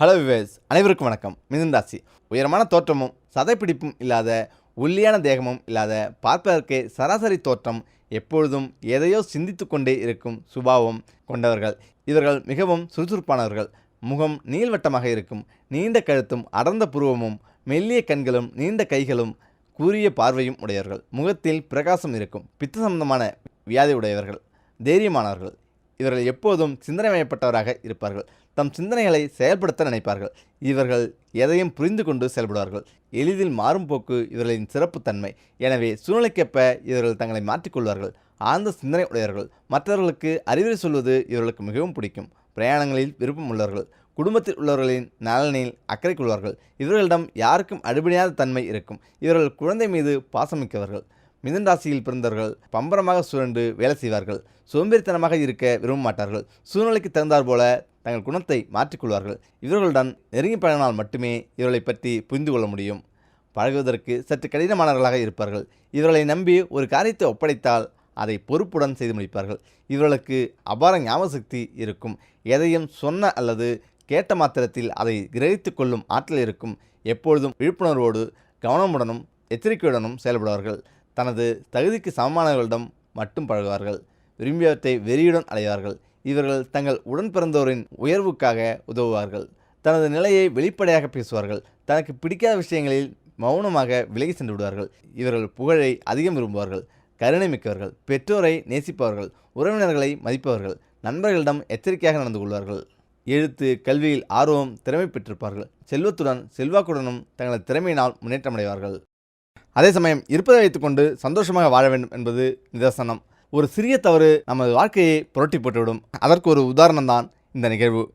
Hello wives அனைவருக்கும் வணக்கம். மிதுன் ராசி. உயரமான தோற்றமும் சதைப்பிடிப்பும் இல்லாத ஒல்லியான தேகமும் இல்லாத பார்ப்பதற்கே சராசரி தோற்றம் எப்பொழுதும் எதையோ சிந்தித்து கொண்டே இருக்கும் சுபாவம் கொண்டவர்கள். இவர்கள் மிகவும் சுறுசுறுப்பானவர்கள். முகம் நீள்வட்டமாக இருக்கும். நீண்ட கழுத்தும் அடர்ந்த புருவமும் மெல்லிய கண்களும் நீண்ட கைகளும் கூரிய பார்வையும் உடையவர்கள். முகத்தில் பிரகாசம் இருக்கும். பித்த சம்பந்தமான வியாதி உடையவர்கள். தைரியமானவர்கள். இவர்கள் எப்போதும் சிந்தனைமயப்பட்டவராக இருப்பார்கள். தம் சிந்தனைகளை செயல்படுத்த நினைப்பார்கள். இவர்கள் எதையும் புரிந்து கொண்டு செயல்படுவார்கள். எளிதில் மாறும் போக்கு இவர்களின் சிறப்புத்தன்மை எனவே சூழ்நிலைக்கேற்ப இவர்கள் தங்களை மாற்றிக்கொள்வார்கள் ஆழ்ந்த சிந்தனை உடையவர்கள். மற்றவர்களுக்கு அறிவுரை சொல்வது இவர்களுக்கு மிகவும் பிடிக்கும். பிரயாணங்களில் விருப்பம் உள்ளவர்கள். குடும்பத்தில் உள்ளவர்களின் நலனில் அக்கறை கொள்வார்கள். இவர்களிடம் யாருக்கும் அடிபடியாத தன்மை இருக்கும். இவர்கள் குழந்தை மீது பாசமிக்கவர்கள். மிதுன் ராசியில் பிறந்தவர்கள் பம்பரமாக சுழன்று வேலை செய்வார்கள். சோம்பேறித்தனமாக இருக்க விரும்ப மாட்டார்கள். சூழ்நிலைக்கு தகுந்தாற் போல தங்கள் குணத்தை மாற்றிக்கொள்வார்கள் இவர்களுடன் நெருங்கி பழகினால் மட்டுமே இவர்களை பற்றி புரிந்து கொள்ள முடியும். பழகுவதற்கு சற்று கடினமானவர்களாக இருப்பார்கள். இவர்களை நம்பி ஒரு காரியத்தை ஒப்படைத்தால் அதை பொறுப்புடன் செய்து முடிப்பார்கள். இவர்களுக்கு அபார ஞாபக சக்தி இருக்கும். எதையும் சொன்ன அல்லது கேட்ட மாத்திரத்தில் அதை கிரகித்து கொள்ளும் ஆற்றல் இருக்கும். எப்பொழுதும் விழிப்புணர்வோடு கவனமுடனும் எச்சரிக்கையுடனும் செயல்படுவார்கள். தனது தகுதிக்கு சமமானவர்களிடம் மட்டும் பழகுவார்கள். விரும்பியவற்றை வெறியுடன் அடைவார்கள். இவர்கள் தங்கள் உடன் பிறந்தோரின் உயர்வுக்காக உதவுவார்கள். தனது நிலையை வெளிப்படையாக பேசுவார்கள். தனக்கு பிடிக்காத விஷயங்களில் மௌனமாக விலகி சென்று விடுவார்கள். இவர்கள் புகழை அதிகம் விரும்புவார்கள். கருணை மிக்கவர்கள். பெற்றோரை நேசிப்பவர்கள். உறவினர்களை மதிப்பவர்கள். நண்பர்களிடம் எச்சரிக்கையாக நடந்து கொள்வார்கள். எழுத்து கல்வியில் ஆர்வம் திறமை பெற்றிருப்பார்கள். செல்வத்துடன் செல்வாக்குடனும் தங்களது திறமையினால் முன்னேற்றமடைவார்கள் அதே சமயம் இருப்பதை வைத்துக்கொண்டு சந்தோஷமாக வாழ வேண்டும் என்பது நிதர்சனம். ஒரு சிறிய தவறு நமது வாழ்க்கையை புரட்டி போட்டுவிடும். அதற்கு ஒரு உதாரணம் தான் இந்த நிகழ்வு.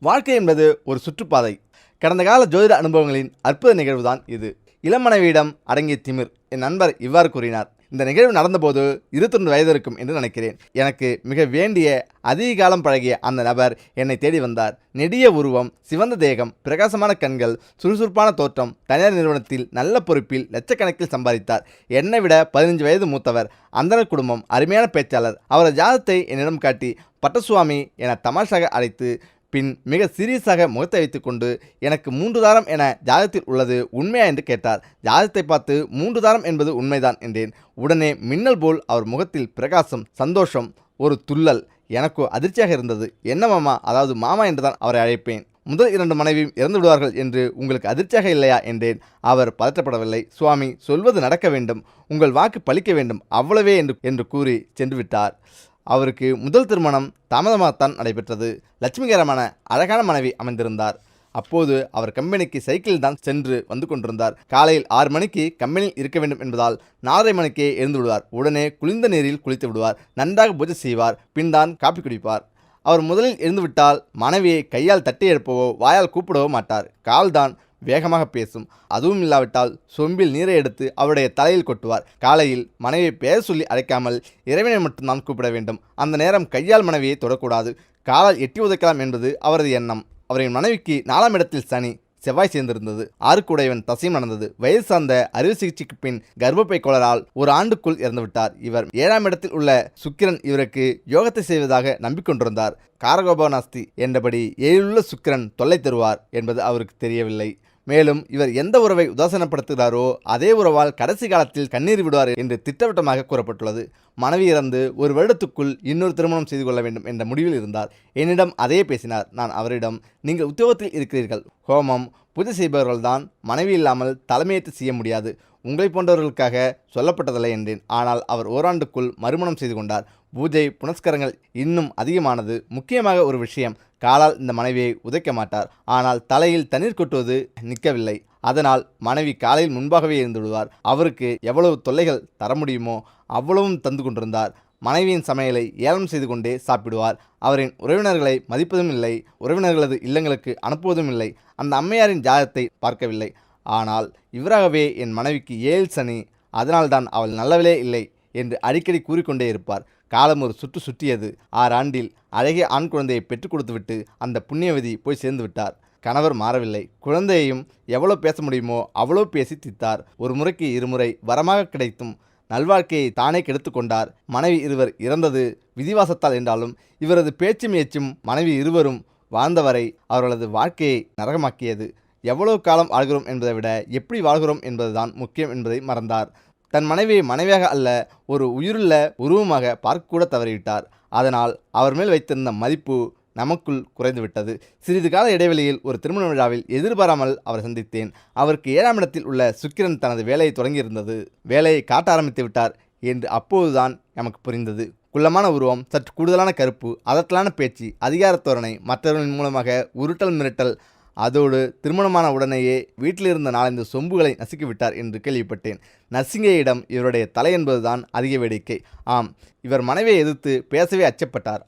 வாழ்க்கை என்பது ஒரு சுற்றுப்பாதை. கடந்த கால ஜோதிட அனுபவங்களின் அற்புத நிகழ்வுதான் இது. இளமனைவியிடம் அடங்கிய திமிர். என் நண்பர் இவ்வாறு கூறினார். இந்த நிகழ்வு நடந்தபோது இருபத்தொன்று வயது இருக்கும் என்று நினைக்கிறேன். எனக்கு மிக வேண்டிய அதிக காலம் பழகிய அந்த நபர் என்னை தேடி வந்தார். நெடிய உருவம் சிவந்த தேகம் பிரகாசமான கண்கள் சுறுசுறுப்பான தோற்றம் தனியார் நிறுவனத்தில் நல்ல பொறுப்பில் லட்சக்கணக்கில் சம்பாதித்தார். என்னை விட பதினஞ்சு வயது மூத்தவர் அந்தனர் குடும்பம் அருமையான பேச்சாளர். அவரது ஜாதத்தை என்னிடம் காட்டி பட்டசுவாமி என தமாஷாக அழைத்து பின் மிக சீரியஸாக முகத்தை வைத்துக்கொண்டு எனக்கு மூன்று தாரம் என ஜாதகத்தில் உள்ளது உண்மையா? என்று கேட்டார். ஜாதகத்தை பார்த்து மூன்று தாரம் என்பது உண்மைதான் என்றேன். உடனே மின்னல் போல் அவர் முகத்தில் பிரகாசம் சந்தோஷம் ஒரு துள்ளல். எனக்கு அதிர்ச்சியாக இருந்தது. என்ன மாமா? அதாவது மாமா என்றுதான் அவரை அழைப்பேன். முதல் இரண்டு மனைவியும் இறந்து விடுவார்கள் என்று உங்களுக்கு அதிர்ச்சியாக இல்லையா? என்றேன். அவர் பதற்றப்படவில்லை. சுவாமி சொல்வது நடக்க வேண்டும். உங்கள் வாக்கு பலிக்க வேண்டும். அவ்வளவே என்று என்று கூறி சென்று விட்டார் அவருக்கு முதல் திருமணம் தாமதமாகத்தான் நடைபெற்றது. லட்சுமிகரமான அழகான மனைவி அமைந்திருந்தார். அப்போது அவர் கம்பெனிக்கு சைக்கிளில் தான் சென்று வந்து கொண்டிருந்தார். காலையில் ஆறு மணிக்கு கம்பெனியில் இருக்க வேண்டும் என்பதால் நாலரை மணிக்கே எழுந்து விடுவார். உடனே குளிர்ந்த நீரில் குளித்து விடுவார். நன்றாக பூஜை செய்வார். பின் தான் காப்பி குடிப்பார். அவர் முதலில் எழுந்துவிட்டால் மனைவியை கையால் தட்டி எழுப்பவோ வாயால் கூப்பிடவோ மாட்டார். கால்தான் வேகமாக பேசும். அதுவும் இல்லாவிட்டால் சொம்பில் நீரை எடுத்து அவருடைய தலையில் கொட்டுவார். காலையில் மனைவியை பெயர் சொல்லி அழைக்காமல் இறைவனை மட்டும்தான் கூப்பிட வேண்டும். அந்த நேரம் கையால் மனைவியை தொடக்கூடாது. காலால் எட்டி உதைக்கலாம் என்பது அவரது எண்ணம். அவரின் மனைவிக்கு நாலாம் இடத்தில் சனி செவ்வாய் சேர்ந்திருந்தது. ஆறுக்குடையவன் தசையும் நடந்தது. வயது சார்ந்த அறுவை சிகிச்சைக்கு பின் கர்ப்பப்பை கோளரால் ஒரு ஆண்டுக்குள் இறந்துவிட்டார் இவர். ஏழாம் இடத்தில் உள்ள சுக்கிரன் இவருக்கு யோகத்தை செய்வதாக நம்பிக்கொண்டிருந்தார். காரகோபநாஸ்தி என்றபடி ஏழுள்ள சுக்கிரன் தொல்லை தருவார் என்பது அவருக்கு தெரியவில்லை. மேலும் இவர் எந்த உறவை உதாசனப்படுத்துகிறாரோ அதே உறவால் கடைசி காலத்தில் கண்ணீர் விடுவார் என்று திட்டவட்டமாக கூறப்பட்டுள்ளது. மனைவி இறந்து ஒரு வருடத்துக்குள் இன்னொரு திருமணம் செய்து கொள்ள வேண்டும் என்ற முடிவில் இருந்தார். என்னிடம் அதே பேசினார். நான் அவரிடம் நீங்கள் உத்தியோகத்தில் இருக்கிறீர்கள். ஹோமம் பூஜை செய்பவர்கள்தான் மனைவி இல்லாமல் தலைமையேற்று செய்ய முடியாது. உங்களை போன்றவர்களுக்காக சொல்லப்பட்டதில்லை என்றேன். ஆனால் அவர் ஓராண்டுக்குள் மறுமணம் செய்து கொண்டார். பூஜை புனஸ்கரங்கள் இன்னும் அதிகமானது முக்கியமாக ஒரு விஷயம். காலால் இந்த மனைவியை உதைக்க மாட்டார். ஆனால் தலையில் தண்ணீர் கொட்டுவது நிற்கவில்லை. அதனால் மனைவி காலையில் முன்பாகவே இருந்து விடுவார். அவருக்கு எவ்வளவு தொல்லைகள் தர முடியுமோ அவ்வளவும் தந்து கொண்டிருந்தார். மனைவியின் சமையலை ஏலம் செய்து கொண்டே சாப்பிடுவார். அவரின் உறவினர்களை மதிப்பதும் இல்லை. உறவினர்களது இல்லங்களுக்கு அனுப்புவதும் இல்லை. அந்த அம்மையாரின் ஜாதத்தை பார்க்கவில்லை. ஆனால் இவராகவே என் மனைவிக்கு ஏழு சனி. அதனால்தான் அவள் நல்லவளே இல்லை என்று அடிக்கடி கூறிக்கொண்டே இருப்பார். காலம் ஒரு சுற்று சுற்றியது. ஆறாண்டில் அழகிய ஆண் குழந்தையை பெற்றுக் கொடுத்துவிட்டு அந்த புண்ணியவதி போய் சேர்ந்து விட்டார். கணவர் மாறவில்லை. குழந்தையையும் எவ்வளோ பேச முடியுமோ அவ்வளோ பேசி தித்தார் ஒரு முறைக்கு இருமுறை வரமாக கிடைத்தும் நல்வாழ்க்கையை தானே கெடுத்து கொண்டார். மனைவி இருவர் இறந்தது விதிவாசத்தால் என்றாலும் இவரது பேச்சும் ஏச்சும் மனைவி இருவரும் வாழ்ந்தவரை அவர்களது வாழ்க்கையை நரகமாக்கியது. எவ்வளவு காலம் வாழ்கிறோம் என்பதை விட எப்படி வாழ்கிறோம் என்பதுதான் முக்கியம் என்பதை மறந்தார். தன் மனைவியை மனைவியாக அல்ல ஒரு உயிருள்ள உருவமாக பார்க்கக்கூட தவறிவிட்டார். அதனால் அவர் மேல் வைத்திருந்த மதிப்பு நமக்குள் குறைந்துவிட்டது. சிறிது கால இடைவெளியில் ஒரு திருமண விழாவில் எதிர்பாராமல் அவரை சந்தித்தேன். அவருக்கு ஏழாம் இடத்தில் உள்ள சுக்கிரன் தனது வேலையை தொடங்கியிருந்தது. வேலையை காட்ட ஆரம்பித்து விட்டார் என்று அப்போதுதான் நமக்கு புரிந்தது. குள்ளமான உருவம் சற்று கூடுதலான கருப்பு அதட்டலான பேச்சு அதிகாரத் தோரணை மற்றவர்களின் மூலமாக உருட்டல் மிரட்டல் அதோடு திருமணமான உடனேயே வீட்டில் இருந்த நாலந்து சொம்புகளை நசுக்கிவிட்டார் என்று கேள்விப்பட்டேன். நர்சிங்கையிடம் இவருடைய தலை என்பதுதான் அதிக வேடிக்கை. ஆம் இவர் மனைவியை எதிர்த்து பேசவே அச்சப்பட்டார்.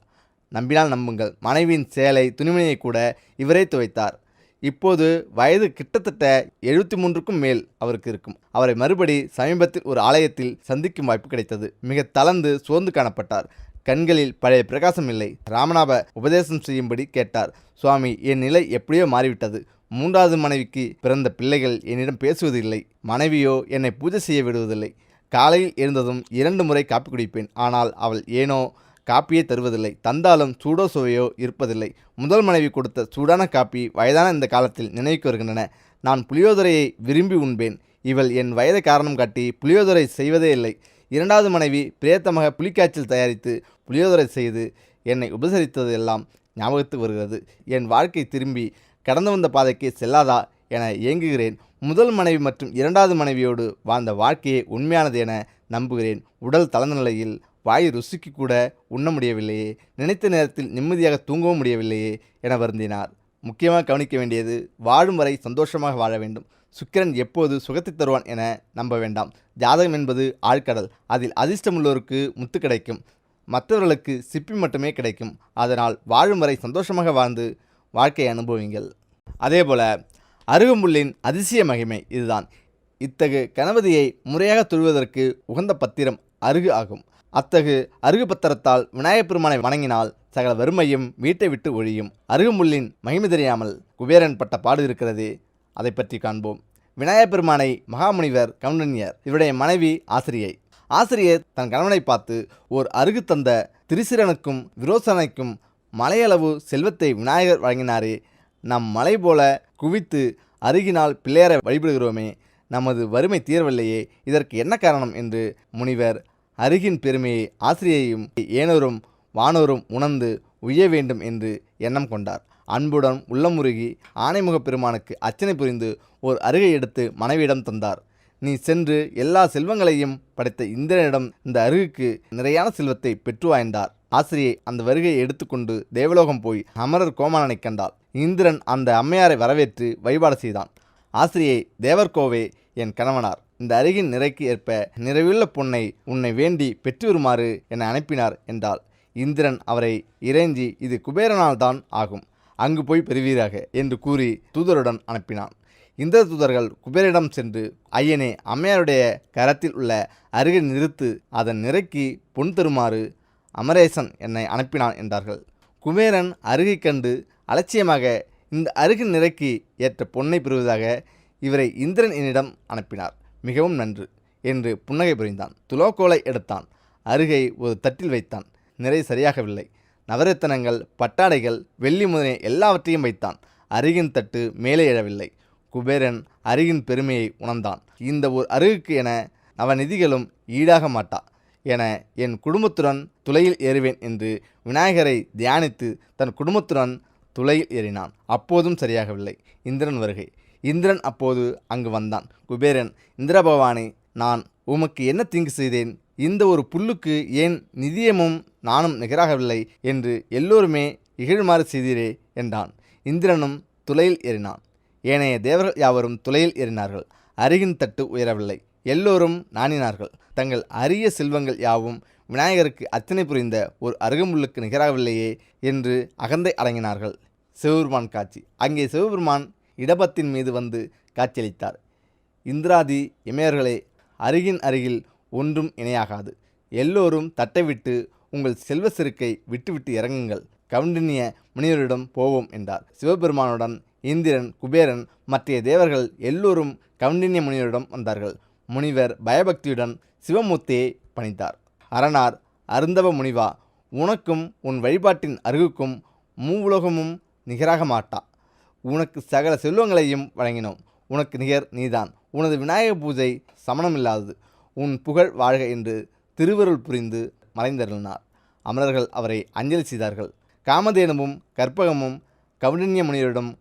நம்பினால் நம்புங்கள். மனைவியின் சேலை துணிமணியை கூட இவரே துவைத்தார். இப்போது வயது கிட்டத்தட்ட எழுபத்தி மூன்றுக்கும் மேல் அவருக்கு இருக்கும். அவரை மறுபடி சமீபத்தில் ஒரு ஆலயத்தில் சந்திக்கும் வாய்ப்பு கிடைத்தது. மிக தளர்ந்து சோர்ந்து காணப்பட்டார். கண்களில் பழைய பிரகாசம் இல்லை. ராமநாப உபதேசம் செய்யும்படி கேட்டார். சுவாமி என் நிலை எப்படியோ மாறிவிட்டது. மூன்றாவது மனைவிக்கு பிறந்த பிள்ளைகள் என்னிடம் பேசுவதில்லை. மனைவியோ என்னை பூஜை செய்ய விடுவதில்லை. காலையில் எழுந்ததும் இரண்டு முறை காப்பி குடிப்பேன். ஆனால் அவள் ஏனோ காப்பியே தருவதில்லை. தந்தாலும் சூடோ சுவையோ இருப்பதில்லை. முதல் மனைவி கொடுத்த சூடான காப்பி வயதான இந்த காலத்தில் நினைவுக்கு வருகின்றன. நான் புளியோதரையை விரும்பி உண்பேன். இவள் என் வயதை காரணம் காட்டி புளியோதரை செய்வதே இல்லை. இரண்டாவது மனைவி பிரேத்தமாக புலிக்காய்ச்சல் தயாரித்து புளியோதரை செய்து என்னை உபசரித்தது எல்லாம் ஞாபகத்துக்கு வருகிறது. என் வாழ்க்கை திரும்பி கடந்து வந்த பாதைக்கு செல்லாதா என ஏங்குகிறேன். முதல் மனைவி மற்றும் இரண்டாவது மனைவியோடு வாழ்ந்த வாழ்க்கையே உண்மையானது என நம்புகிறேன். உடல் தளர்ந்த நிலையில் வாய் ருசிக்கு கூட உண்ண முடியவில்லையே. நினைத்த நேரத்தில் நிம்மதியாக தூங்கவும் முடியவில்லையே என வருந்தினார். முக்கியமாக கவனிக்க வேண்டியது வாழும் வரை சந்தோஷமாக வாழ வேண்டும். சுக்கிரன் எப்போது சுகத்தை தருவான் என நம்ப வேண்டாம். ஜாதகம் என்பது ஆழ்கடல். அதில் அதிர்ஷ்டமுள்ளோருக்கு முத்து கிடைக்கும். மற்றவர்களுக்கு சிப்பி மட்டுமே கிடைக்கும். அதனால் வாழும் வரை சந்தோஷமாக வாழ்ந்து வாழ்க்கையை அனுபவிங்கள். அதேபோல அருகம்புல்லின் அதிசய மகிமை இதுதான். இத்தகு கணபதியை முறையாக தொழுவதற்கு உகந்த பத்திரம் அருகு ஆகும். அத்தகு அருகு பத்திரத்தால் விநாயகப் பெருமானை வணங்கினால் சகல வறுமையும் வீட்டை விட்டு ஒழியும். அருகமுள்ளின் மகிமை தெரியாமல் குபேரன் பட்ட பாடு இருக்கிறது. அதை பற்றி காண்போம். விநாயகப் பெருமானை மகாமுனிவர் கவுண்டன்யர் இவருடைய மனைவி ஆசிரியை. ஆசிரியர் தன் கணவனை பார்த்து ஓர் அருகு தந்த திரிசிரனுக்கும் விரோசனைக்கும் மலையளவு செல்வத்தை விநாயகர் வழங்கினாரே. நம் மலை போல குவித்து அருகினால் பிள்ளையரை வழிபடுகிறோமே. நமது வறுமை தீரவில்லையே. இதற்கு என்ன காரணம்? என்று முனிவர் அருகின் பெருமையை ஆசிரியையும் ஏனோரும் வானோரும் உணர்ந்து உய்ய வேண்டும் என்று எண்ணம் கொண்டார். அன்புடன் உள்ளமுருகி ஆனைமுகப் பெருமானுக்கு அர்ச்சனை புரிந்து ஓர் அருகை எடுத்து மனைவியிடம் தந்தார். நீ சென்று எல்லா செல்வங்களையும் படைத்த இந்திரனிடம் இந்த அருகுக்கு நிறையான செல்வத்தை பெற்று வாய்ந்தார். ஆசிரியை அந்த வருகையை எடுத்துக்கொண்டு தேவலோகம் போய் அமரர் கோமானனை கண்டாள். இந்திரன் அந்த அம்மையாரை வரவேற்று வழிபாடு செய்தான். ஆசிரியை தேவர்கோவே என் கணவனார் இந்த அருகின் நிறைக்கு ஏற்ப நிறைவுள்ள பொன்னை உன்னை வேண்டி பெற்று வருமாறு என அனுப்பினார் என்றாள். இந்திரன் அவரை இறைஞ்சி இது குபேரனால்தான் ஆகும். அங்கு போய் பெறுவீராக என்று கூறி தூதருடன் அனுப்பினான். இந்த தூதர்கள் குபேரிடம் சென்று ஐயனே அம்மையாருடைய கரத்தில் உள்ள அருகை நிறுத்து அதன் நிறைக்கு பொன் தருமாறு அமரேசன் என்னை அனுப்பினான் என்றார்கள். குபேரன் அருகை கண்டு அலட்சியமாக இந்த அருகின் நிறைக்கு ஏற்ற பொன்னை பெறுவதாக இவரை இந்திரன் என்னிடம் அனுப்பினார். மிகவும் நன்று என்று புன்னகை புரிந்தான். துலோக்கோலை எடுத்தான். அருகை ஒரு தட்டில் வைத்தான். நிறை சரியாகவில்லை. நவரத்தனங்கள் பட்டாடைகள் வெள்ளி முதலிய எல்லாவற்றையும் வைத்தான். அருகின் தட்டு மேலே எழவில்லை. குபேரன் அருகின் பெருமையை உணர்ந்தான். இந்த ஒரு அருகுக்கு என நவநிதிகளும் ஈடாக மாட்டா. என என் குடும்பத்துடன் துளையில் ஏறுவேன் என்று விநாயகரை தியானித்து தன் குடும்பத்துடன் துளையில் ஏறினான். அப்போதும் சரியாகவில்லை. இந்திரன் வருகை. இந்திரன் அப்போது அங்கு வந்தான். குபேரன் இந்திர பகவானை நான் உமக்கு என்ன தீங்கு செய்தேன்? இந்த ஒரு புல்லுக்கு ஏன் நிதியமும் நானும் நிகராகவில்லை என்று எல்லோருமே இகழ்மாறு செய்தீரே என்றான். இந்திரனும் துளையில் ஏறினான். ஏனைய தேவர்கள் யாவரும் துளையில் ஏறினார்கள். அருகின் தட்டு உயரவில்லை. எல்லோரும் நாணினார்கள். தங்கள் அரிய செல்வங்கள் யாவும் விநாயகருக்கு அத்தனை புரிந்த ஒரு அருகமுள்ளுக்கு நிகராகவில்லையே என்று அகந்தை அடங்கினார்கள். சிவபெருமான் காட்சி. அங்கே சிவபெருமான் இடபத்தின் மீது வந்து காட்சியளித்தார். இந்திராதி இமையர்களே அருகின் அருகில் ஒன்றும் இணையாகாது. எல்லோரும் தட்டை விட்டு உங்கள் செல்வ செருக்கை விட்டுவிட்டு இறங்குங்கள். கவுண்டினிய முனிவரிடம் போவோம் என்றார். சிவபெருமானுடன் இந்திரன் குபேரன் மற்றைய தேவர்கள் எல்லோரும் கவுண்டினிய முனிவரிடம் வந்தார்கள். முனிவர் பயபக்தியுடன் சிவமூர்த்தியை பணித்தார் அரணார் அருந்தவ முனிவா உனக்கும் உன் வழிபாட்டின் அருகுக்கும் மூவுலகமும் நிகராக மாட்டா. உனக்கு சகல செல்வங்களையும் வழங்கினோம். உனக்கு நிகர் நீதான். உனது விநாயக பூஜை சமணமில்லாதது. உன் புகழ் வாழ்க என்று திருவருள் புரிந்து மறைந்தருளினார். அமரர்கள் அவரை அஞ்சலி செய்தார்கள். காமதேனுவும் கற்பகமும் கவுண்டின்ய முனிவரிடம்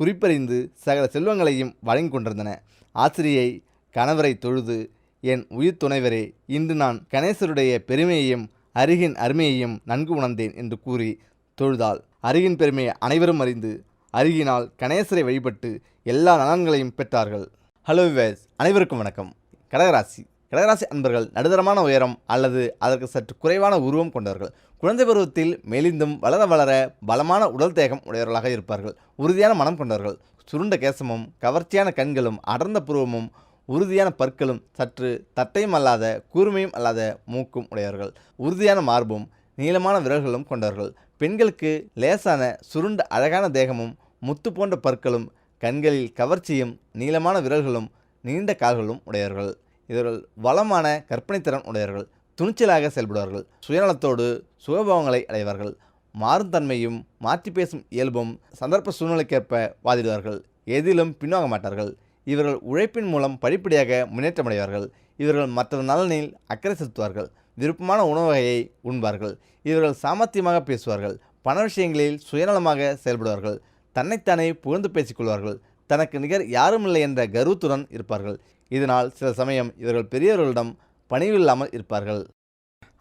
குறிப்பறிந்து சகல செல்வங்களையும் வழங்கி கொண்டிருந்தன. ஆசிரியை கணவரை தொழுது என் உயிர் துணைவரே இன்று நான் கணேசருடைய பெருமையையும் அருகின் அருமையையும் நன்கு உணர்ந்தேன் என்று கூறி தொழுதாள். அருகின் பெருமையை அனைவரும் அறிந்து அருகினால் கணேசரை வழிபட்டு எல்லா நலன்களையும் பெற்றார்கள். ஹலோ விவேஸ் அனைவருக்கும் வணக்கம். கடகராசி கடகராசி அன்பர்கள் நடுதரமான உயரம் அல்லது அதற்கு சற்று குறைவான உருவம் கொண்டவர்கள். குழந்தை பருவத்தில் மெலிந்தும் வளர வளர பலமான உடல் தேகம் உடையவர்களாக இருப்பார்கள். உறுதியான மனம் கொண்டவர்கள். சுருண்ட கேசமும் கவர்ச்சியான கண்களும் அடர்ந்த புருவமும் உறுதியான பற்களும் சற்று தட்டையும் அல்லாத கூர்மையும் அல்லாத மூக்கும் உடையவர்கள். உறுதியான மார்பும் நீளமான விரல்களும் கொண்டவர்கள். பெண்களுக்கு லேசான சுருண்ட அழகான தேகமும் முத்து போன்ற பற்களும் கண்களில் கவர்ச்சியும் நீளமான விரல்களும் நீண்ட கால்களும் உடையவர்கள். இவர்கள் வளமான கற்பனைத்திறன் உடையவர்கள் துணிச்சலாக செயல்படுவார்கள் சுயநலத்தோடு சுகபோகங்களை அடைவார்கள் மாறும் தன்மையும் மாற்றி பேசும் இயல்பும் சந்தர்ப்ப சூழ்நிலைக்கேற்ப வாதிடுவார்கள் எதிலும் பின்வாங்க மாட்டார்கள். இவர்கள் உழைப்பின் மூலம் படிப்படியாக முன்னேற்றமடைவார்கள் இவர்கள் மற்ற நலனில் அக்கறை செலுத்துவார்கள் விருப்பமான உணவு வகையை உண்பார்கள். இவர்கள் சாமர்த்தியமாக பேசுவார்கள் பண விஷயங்களில் சுயநலமாக செயல்படுவார்கள் தன்னைத்தானே புகழ்ந்து பேசிக்கொள்வார்கள் தனக்கு நிகர் யாரும் இல்லை என்ற கர்வத்துடன் இருப்பார்கள். இதனால் சில சமயம் இவர்கள் பெரியவர்களிடம் பணிவில்லாமல் இருப்பார்கள்.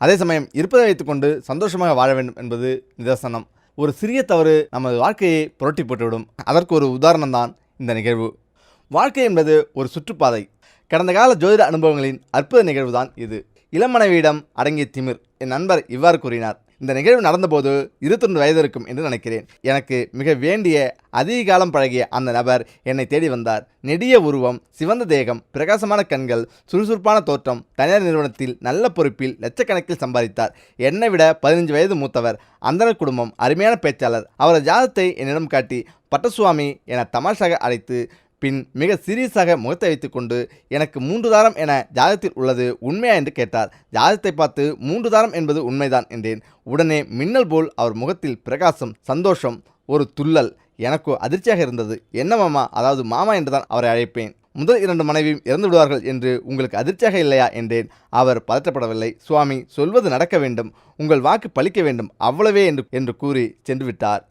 அதே சமயம் இருப்பதை வைத்துக்கொண்டு சந்தோஷமாக வாழ வேண்டும் என்பது நிதர்சனம். ஒரு சிறிய தவறு நமது வாழ்க்கையை புரட்டி போட்டுவிடும். அதற்கு ஒரு உதாரணம் தான் இந்த நிகழ்வு. வாழ்க்கை என்பது ஒரு சுற்றுப்பாதை. கடந்த கால ஜோதிட அனுபவங்களின் அற்புத நிகழ்வு தான் இது இளமனைவியிடம் அடங்கிய திமிர். என் நண்பர் இவ்வாறு கூறினார். இந்த நிகழ்வு நடந்தபோது இருபத்தொன்று வயது இருக்கும் என்று நினைக்கிறேன். எனக்கு மிக வேண்டிய அதிக காலம் பழகிய அந்த நபர் என்னை தேடி வந்தார். நெடிய உருவம் சிவந்த தேகம் பிரகாசமான கண்கள் சுறுசுறுப்பான தோற்றம் தனியார் நிறுவனத்தில் நல்ல பொறுப்பில் லட்சக்கணக்கில் சம்பாதித்தார். என்னை விட பதினஞ்சு வயது மூத்தவர் அந்தனர் குடும்பம் அருமையான பேச்சாளர். அவரது ஜாதத்தை என்னிடம் காட்டி பட்டசுவாமி என தமாஷாக அழைத்து பின் மிக சீரியஸாக முகத்தை வைத்துக்கொண்டு எனக்கு மூன்று தாரம் என ஜாதகத்தில் உள்ளது உண்மையா? என்று கேட்டார். ஜாதகத்தை பார்த்து மூன்று தாரம் என்பது உண்மைதான் என்றேன். உடனே மின்னல் போல் அவர் முகத்தில் பிரகாசம் சந்தோஷம் ஒரு துள்ளல். எனக்கோ அதிர்ச்சியாக இருந்தது. என்ன மாமா? அதாவது மாமா என்றுதான் அவரை அழைப்பேன். முதல் இரண்டு மனைவியும் இறந்து விடுவார்கள் என்று உங்களுக்கு அதிர்ச்சியாக இல்லையா? என்றேன். அவர் பதற்றப்படவில்லை. சுவாமி சொல்வது நடக்க வேண்டும். உங்கள் வாக்கு பலிக்க வேண்டும். அவ்வளவே என்று என்று கூறி சென்று விட்டார்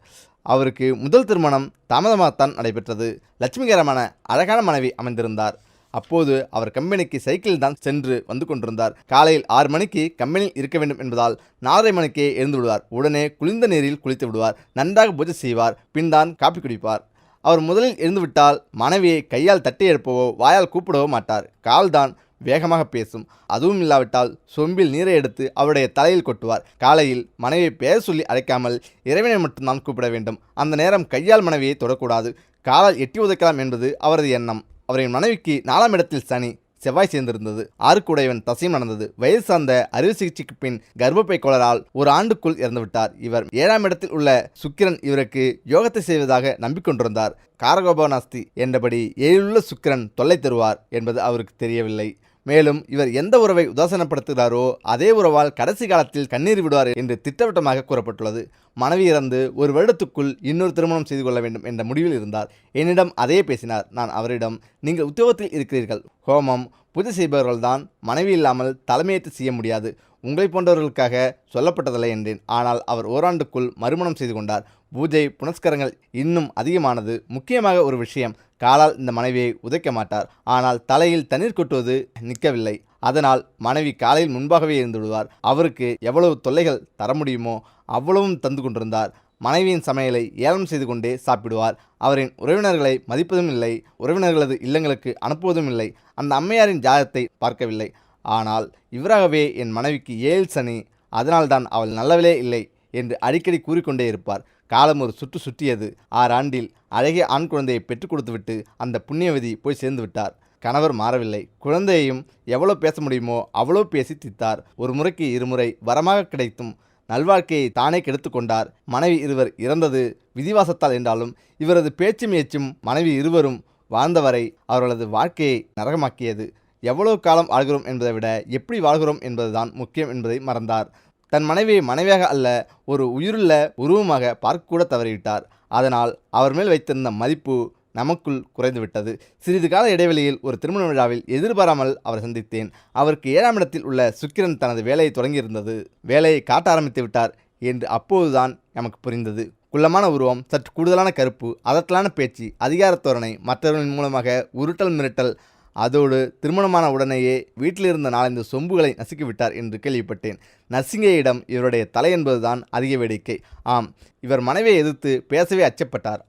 அவருக்கு முதல் திருமணம் தாமதமாகத்தான் நடைபெற்றது. லட்சுமிகரமான அழகான மனைவி அமைந்திருந்தார். அப்போது அவர் கம்பெனிக்கு சைக்கிளில் தான் சென்று வந்து கொண்டிருந்தார். காலையில் ஆறு மணிக்கு கம்பெனியில் இருக்க வேண்டும் என்பதால் நாலரை மணிக்கே எழுந்து விடுவார். உடனே குளிர்ந்த நீரில் குளித்து விடுவார். நன்றாக பூஜை செய்வார். பின் தான் காப்பி குடிப்பார். அவர் முதலில் எழுந்துவிட்டால் மனைவியை கையால் தட்டி எழுப்பவோ வாயால் கூப்பிடவோ மாட்டார். கால்தான் வேகமாக பேசும். அதுவும் இல்லாவிட்டால் சொம்பில் நீரை எடுத்து அவருடைய தலையில் கொட்டுவார். காலையில் மனைவியை பெயர் சொல்லி அழைக்காமல் இறைவனை மட்டும்தான் கூப்பிட வேண்டும். அந்த நேரம் கையால் மனைவியை தொடக்கூடாது. காலால் எட்டி உதைக்கலாம் என்பது அவரது எண்ணம். அவரின் மனைவிக்கு நாலாம் இடத்தில் சனி செவ்வாய் சேர்ந்திருந்தது. ஆறுக்குடையவன் தசையும் நடந்தது. வயது சார்ந்த அறுவை சிகிச்சைக்கு பின் கர்ப்பப்பை கோளரால் ஒரு ஆண்டுக்குள் இறந்துவிட்டார் இவர். ஏழாம் இடத்தில் உள்ள சுக்கிரன் இவருக்கு யோகத்தை செய்வதாக நம்பிக்கொண்டிருந்தார். காரகோபநாஸ்தி என்றபடி ஏழுள்ள சுக்கிரன் தொல்லை தருவார் என்பது அவருக்கு தெரியவில்லை. மேலும் இவர் எந்த உறவை உதாசனப்படுத்துகிறாரோ அதே உறவால் கடைசி காலத்தில் கண்ணீர் விடுவார் என்று திட்டவட்டமாக கூறப்பட்டுள்ளது. மனைவி இறந்து ஒரு வருடத்துக்குள் இன்னொரு திருமணம் செய்து கொள்ள வேண்டும் என்ற முடிவில் இருந்தார். என்னிடம் அதையே பேசினார். நான் அவரிடம் நீங்கள் உத்தியோகத்தில் இருக்கிறீர்கள். ஹோமம் பூஜை செய்பவர்கள்தான் மனைவி இல்லாமல் தலைமையேற்று செய்ய முடியாது. உங்களை போன்றவர்களுக்காக சொல்லப்பட்டதில்லை என்றேன். ஆனால் அவர் ஓராண்டுக்குள் மறுமணம் செய்து கொண்டார். பூஜை புனஸ்கரங்கள் இன்னும் அதிகமானது. முக்கியமாக ஒரு விஷயம் காலால் இந்த மனைவியை உதைக்க மாட்டார். ஆனால் தலையில் தண்ணீர் கொட்டுவது நிற்கவில்லை. அதனால் மனைவி காலையில் முன்பாகவே இருந்து விடுவார். அவருக்கு எவ்வளவு தொல்லைகள் தர முடியுமோ அவ்வளவும் தந்து கொண்டிருந்தார். மனைவியின் சமையலை ஏலம் செய்து கொண்டே சாப்பிடுவார். அவரின் உறவினர்களை மதிப்பதும் இல்லை உறவினர்களது இல்லங்களுக்கு அனுப்புவதும் இல்லை. அந்த அம்மையாரின் ஜாதத்தை பார்க்கவில்லை. ஆனால் இவராகவே என் மனைவிக்கு ஏழு சனி அதனால்தான் அவள் நல்லவளே இல்லை என்று அடிக்கடி கூறிக்கொண்டே இருப்பார். காலம் ஒரு சுற்று சுற்றியது ஆறாண்டில் அழகிய ஆண் குழந்தையை பெற்றுக் கொடுத்துவிட்டு அந்த புண்ணியவதி போய் சேர்ந்து விட்டார். கணவர் மாறவில்லை. குழந்தையையும் எவ்வளோ பேச முடியுமோ அவ்வளோ பேசி தித்தார் ஒரு முறைக்கு இருமுறை வரமாக கிடைத்தும் நல்வாழ்க்கையை தானே கெடுத்து கொண்டார். மனைவி இருவர் இறந்தது விதிவாசத்தால் என்றாலும் இவரது பேச்சும் ஏச்சும் மனைவி இருவரும் வாழ்ந்தவரை அவர்களது வாழ்க்கையை நரகமாக்கியது. எவ்வளவு காலம் வாழ்கிறோம் என்பதை விட எப்படி வாழ்கிறோம் என்பதுதான் முக்கியம் என்பதை மறந்தார். தன் மனைவியை மனைவியாக அல்ல ஒரு உயிருள்ள உருவமாக பார்க்கக்கூட தவறிவிட்டார். அதனால் அவர் மேல் வைத்திருந்த மதிப்பு நமக்குள் குறைந்துவிட்டது. சிறிது கால இடைவெளியில் ஒரு திருமண விழாவில் எதிர்பாராமல் அவரை சந்தித்தேன். அவருக்கு ஏழாம் இடத்தில் உள்ள சுக்கிரன் தனது வேலையை தொடங்கியிருந்தது. வேலையை காட்ட ஆரம்பித்து விட்டார் என்று அப்போதுதான் நமக்கு புரிந்தது. குள்ளமான உருவம் சற்று கூடுதலான கருப்பு அதட்டலான பேச்சு அதிகாரத் தோரணை மற்றவர்களின் மூலமாக உருட்டல் மிரட்டல் அதோடு திருமணமான உடனேயே வீட்டில் இருந்த நாலந்து சொம்புகளை நசுக்கிவிட்டார் என்று கேள்விப்பட்டேன். நர்சிங்கையிடம் இவருடைய தலை என்பதுதான் அதிக வேடிக்கை. ஆம் இவர் மனைவியை எதிர்த்து பேசவே அச்சப்பட்டார்.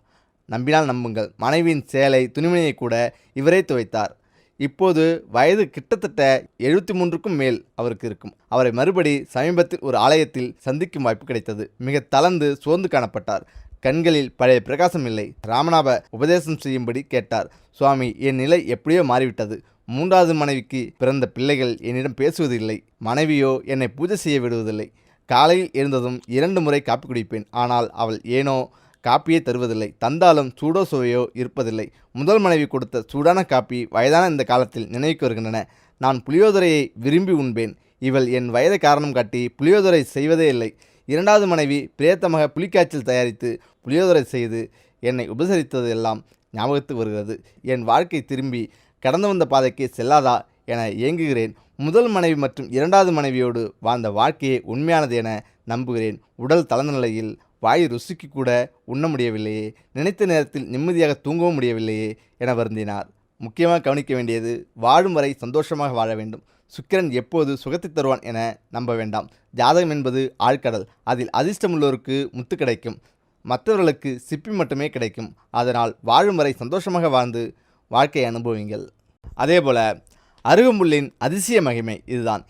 நம்பினால் நம்புங்கள். மனைவியின் சேலை துணிமணியை கூட இவரே துவைத்தார். இப்போது வயது கிட்டத்தட்ட எழுபத்தி மூன்றுக்கும் மேல் அவருக்கு இருக்கும். அவரை மறுபடி சமீபத்தில் ஒரு ஆலயத்தில் சந்திக்கும் வாய்ப்பு கிடைத்தது. மிக தளர்ந்து சோர்ந்து காணப்பட்டார். கண்களில் பழைய பிரகாசம் இல்லை. ராமநாப உபதேசம் செய்யும்படி கேட்டார். சுவாமி என் நிலை எப்படியோ மாறிவிட்டது. மூன்றாவது மனைவிக்கு பிறந்த பிள்ளைகள் என்னிடம் பேசுவதில்லை. மனைவியோ என்னை பூஜை செய்ய விடுவதில்லை. காலையில் எழுந்ததும் இரண்டு முறை காப்பி குடிப்பேன். ஆனால் அவள் ஏனோ காப்பியே தருவதில்லை. தந்தாலும் சூடோ சுவையோ இருப்பதில்லை. முதல் மனைவி கொடுத்த சூடான காப்பி வயதான இந்த காலத்தில் நினைவுக்கு வருகின்றன. நான் புளியோதரையை விரும்பி உண்பேன். இவள் என் வயதை காரணம் காட்டி புளியோதரை செய்வதே இல்லை. இரண்டாவது மனைவி பிரேத்தமாக புலிக்காய்ச்சல் தயாரித்து புளியோதரை செய்து என்னை உபசரித்தது எல்லாம் ஞாபகத்துக்கு வருகிறது. என் வாழ்க்கை திரும்பி கடந்து வந்த பாதைக்கு செல்லாதா என ஏங்குகிறேன். முதல் மனைவி மற்றும் இரண்டாவது மனைவியோடு வாழ்ந்த வாழ்க்கையே உண்மையானது என நம்புகிறேன். உடல் தளர்ந்த நிலையில் வாய் ருசிக்கு கூட உண்ண முடியவில்லையே. நினைத்த நேரத்தில் நிம்மதியாக தூங்கவும் முடியவில்லையே என வருந்தினார். முக்கியமாக கவனிக்க வேண்டியது வாழும் வரை சந்தோஷமாக வாழ வேண்டும். சுக்கிரன் எப்போது சுகத்தை தருவான் என நம்ப வேண்டாம். ஜாதகம் என்பது ஆழ்கடல். அதில் அதிர்ஷ்டமுள்ளோருக்கு முத்து கிடைக்கும். மற்றவர்களுக்கு சிப்பி மட்டுமே கிடைக்கும். அதனால் வாழும் வரை சந்தோஷமாக வாழ்ந்து வாழ்க்கையை அனுபவிங்கள். அதேபோல அருகம்புல்லின் அதிசய மகிமை இதுதான்.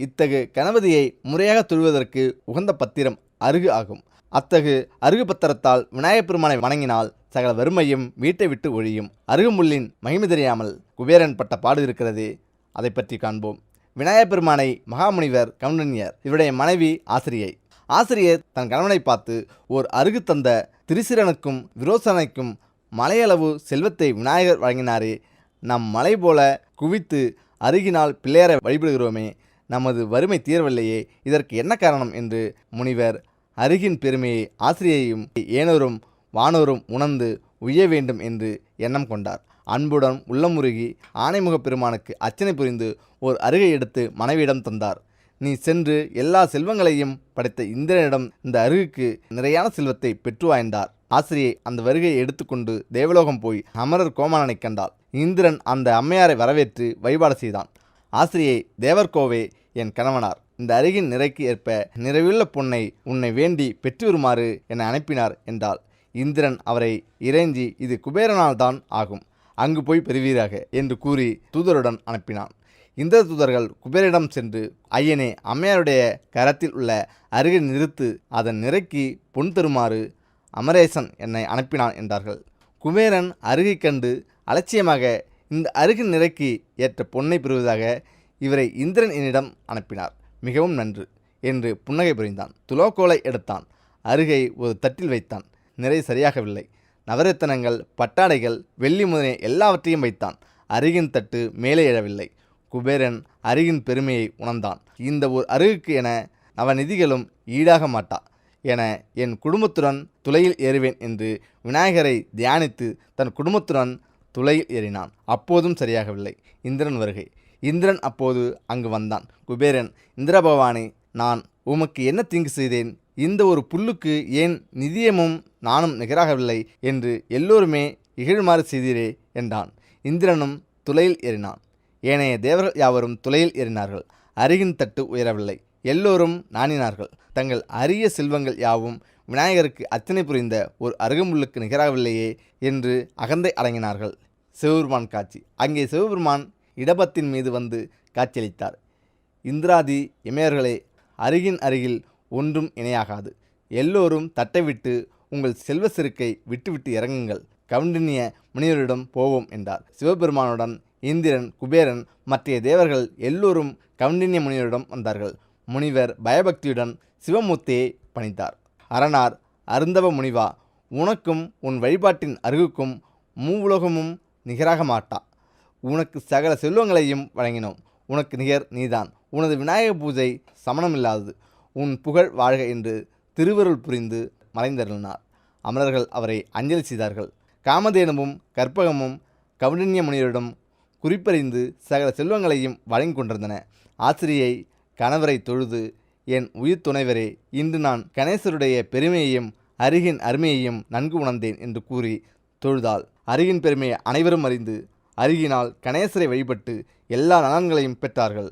இத்தகு கணபதியை முறையாக தொழுவதற்கு உகந்த பத்திரம் அருகு ஆகும். அத்தகு அருகுபத்திரத்தால் விநாயகப் பெருமானை வணங்கினால் சகல வறுமையும் வீட்டை விட்டு ஒழியும். அருகுமுள்ளின் மகிமை தெரியாமல் குபேரன் பட்ட பாடு இருக்கிறது. அதை பற்றி காண்போம். விநாயகப் பெருமானை மகாமுனிவர் கவுண்டனியர் இவருடைய மனைவி ஆசிரியை. ஆசிரியர் தன் கணவனை பார்த்து ஓர் அருகு தந்த திரிசிரனுக்கும் விரோசனைக்கும் மலையளவு செல்வத்தை விநாயகர் வழங்கினாரே. நம் மலை போல குவித்து அருகினால் பிள்ளையரை வழிபடுகிறோமே. நமது வறுமை தீரவில்லையே. இதற்கு என்ன காரணம்? என்று முனிவர் அருகின் பெருமையை ஆசிரியையும் ஏனோரும் வானோரும் உணர்ந்து உய்ய வேண்டும் என்று எண்ணம் கொண்டார். அன்புடன் உள்ளமுருகி ஆணைமுகப் பெருமானுக்கு அர்ச்சனை புரிந்து ஓர் அருகை எடுத்து மனைவியிடம் தந்தார். நீ சென்று எல்லா செல்வங்களையும் படைத்த இந்திரனிடம் இந்த அருகுக்கு நிறையான செல்வத்தை பெற்று வாய்ந்தார் ஆசிரியை அந்த வருகையை எடுத்துக்கொண்டு தேவலோகம் போய் அமரர் கோமானனை கண்டாள். இந்திரன் அந்த அம்மையாரை வரவேற்று வழிபாடு செய்தான். ஆசிரியை தேவர்கோவே என் கணவனார். இந்த அருகின் நிறைக்கு ஏற்ப நிறைவுள்ள பொன்னை உன்னை வேண்டி பெற்று வருமாறு என அனுப்பினார் என்றாள். இந்திரன் அவரை இறைஞ்சி இது குபேரனால் தான் ஆகும். அங்கு போய் பெறுவீராக என்று கூறி தூதருடன் அனுப்பினான். இந்திர தூதர்கள் குபேரிடம் சென்று ஐயனே அம்மையாருடைய கரத்தில் உள்ள அருகை நிறுத்து அதன் நிறைக்கு பொன் தருமாறு அமரேசன் என்னை அனுப்பினான் என்றார்கள். குபேரன் அருகை கண்டு அலட்சியமாக இந்த அருகின் நிறைக்கு ஏற்ற பொன்னை பெறுவதாக இவரை இந்திரன் என்னிடம் அனுப்பினார். மிகவும் நன்று என்று புன்னகை புரிந்தான். துலோக்கோலை எடுத்தான். அருகை ஒரு தட்டில் வைத்தான். நிறை சரியாகவில்லை. நவரத்தனங்கள் பட்டாடைகள் வெள்ளி முதலிய எல்லாவற்றையும் வைத்தான். அருகின் தட்டு மேலே எழவில்லை குபேரன் அருகின் பெருமையை உணர்ந்தான். இந்த ஒரு அருகுக்கு என நவநிதிகளும் ஈடாக மாட்டா. என என் குடும்பத்துடன் துளையில் ஏறுவேன் என்று விநாயகரை தியானித்து தன் குடும்பத்துடன் துளையில் ஏறினான். அப்போதும் சரியாகவில்லை. இந்திரன் வருகை. இந்திரன் அப்போது அங்கு வந்தான். குபேரன் இந்திரபவானி நான் உமக்கு என்ன தீங்கு செய்தேன்? இந்த ஒரு புல்லுக்கு ஏன் நிதியமும் நானும் நிகராகவில்லை என்று எல்லோருமே இகழ்மாறு செய்தீரே என்றான். இந்திரனும் துளையில் ஏறினான். ஏனைய தேவர்கள் யாவரும் துளையில் ஏறினார்கள். அருகின் தட்டு உயரவில்லை. எல்லோரும் நாணினார்கள். தங்கள் அரிய செல்வங்கள் யாவும் விநாயகருக்கு அர்ச்சனை புரிந்த ஒரு அருகமுள்ளுக்கு நிகராகவில்லையே என்று அகந்தை அடங்கினார்கள். சிவபெருமான் காட்சி. அங்கே சிவபெருமான் இடபத்தின் மீது வந்து காட்சியளித்தார். இந்திராதி இமையர்களே அருகின் அருகில் ஒன்றும் இணையாகாது. எல்லோரும் தட்டை விட்டு உங்கள் செல்வ செருக்கை விட்டுவிட்டு இறங்குங்கள். கவுண்டினிய முனிவரிடம் போவோம் என்றார். சிவபெருமானுடன் இந்திரன் குபேரன் மற்றைய தேவர்கள் எல்லோரும் கவுண்டினிய முனிவரிடம் வந்தார்கள். முனிவர் பயபக்தியுடன் சிவமூர்த்தியை பணித்தார் அரணார் அருந்தவ முனிவா உனக்கும் உன் வழிபாட்டின் அருகுக்கும் மூவுலகமும் நிகராக மாட்டா. உனக்கு சகல செல்வங்களையும் வழங்கினோம். உனக்கு நிகர் நீதான். உனது விநாயக பூஜை சமணமில்லாதது. உன் புகழ் வாழ்க என்று திருவருள் புரிந்து மறைந்தருளினார். அமரர்கள் அவரை அஞ்சலி செய்தார்கள். காமதேனுவும் கற்பகமும் கவுண்டின்ய முனிவரிடம் குறிப்பறிந்து சகல செல்வங்களையும் வழங்கி கொண்டிருந்தன. ஆசிரியை கணவரை தொழுது என் உயிர் துணைவரே இன்று நான் கணேசருடைய பெருமையையும் அருகின் அருமையையும் நன்கு உணர்ந்தேன் என்று கூறி தொழுதாள். அருகின் பெருமையை அனைவரும் அறிந்து அருகினால் கணேசரை வழிபட்டு எல்லா நலன்களையும் பெற்றார்கள்.